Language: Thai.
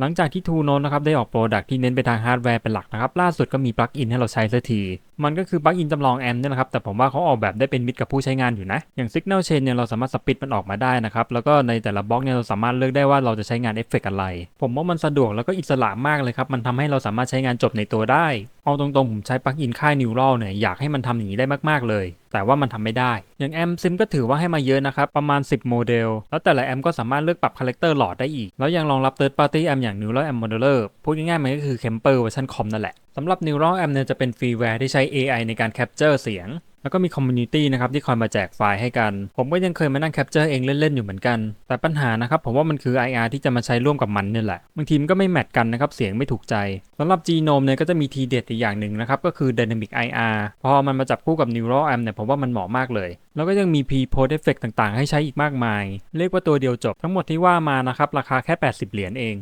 หลังจากที่ทูโนนะครับได้ออกโปรดักที่เน้นไปทางฮาร์ดแวร์เป็นหลักนะครับล่าสุดก็มีปลั๊กอินให้เราใช้สักที มันก็คือปลั๊กอินจำลองแอมป์เนี่ยแหละครับ แต่ผมว่าเขาออกแบบได้เป็นมิตรกับผู้ใช้งานอยู่นะ อย่าง Signal Chain เนี่ยเราสามารถสปิดมันออกมาได้นะครับ แล้วก็ในแต่ละบล็อกเนี่ยเราสามารถเลือกได้ว่าเราจะใช้งานเอฟเฟกต์อะไร ผมว่ามันสะดวกแล้วก็อิสระมากเลยครับ มันทำให้เราสามารถใช้งานจบในตัวได้ เอาตรงๆ ผมใช้ปลั๊กอินค่าย Neural เนี่ยอยากให้มันทำอย่างนี้ได้มากๆเลย แต่ว่ามันทำไม่ได้ อย่างแอมซิมก็ถือว่าให้มาเยอะนะครับ ประมาณ 10 โมเดล แล้วแต่ละแอมก็สามารถเลือกปรับคาแรคเตอร์หลอดได้อีก แล้วยังรองรับ Third Party Amp อย่าง Neural Amp Modeler พูดง่ายๆมันก็คือ Kemper เวอร์ชันคอมนั่นแหละสำหรับ Neural Amp เนี่ยจะเป็นฟรีแวร์ที่ใช้ AI ในการ capture เสียง แล้วก็มีคอมมูนิตี้นะครับที่คอยมาแจกไฟล์ให้กัน ผมก็ยังเคยมานั่งแคปเจอร์เองเล่น ๆ อยู่เหมือนกัน แต่ปัญหานะครับผมว่ามันคือ IR ที่จะมาใช้ร่วมกับมันเนี่ยแหละ บางทีมันก็ไม่แมทกันนะครับเสียงไม่ถูกใจสำหรับ Genome เนี่ยก็จะมีทีเด็ดอีกอย่างหนึ่งนะครับก็คือ Dynamic IR พอมันมาจับคู่กับ Neural Amp เนี่ยผมว่ามันเหมาะมากเลยแล้วก็ยังมี Pre Post Effect ต่างๆ ให้ใช้อีกมากมาย เรียกว่าตัวเดียวจบทั้งหมดที่ว่ามานะครับราคาแค่ 80 เหรียญเอง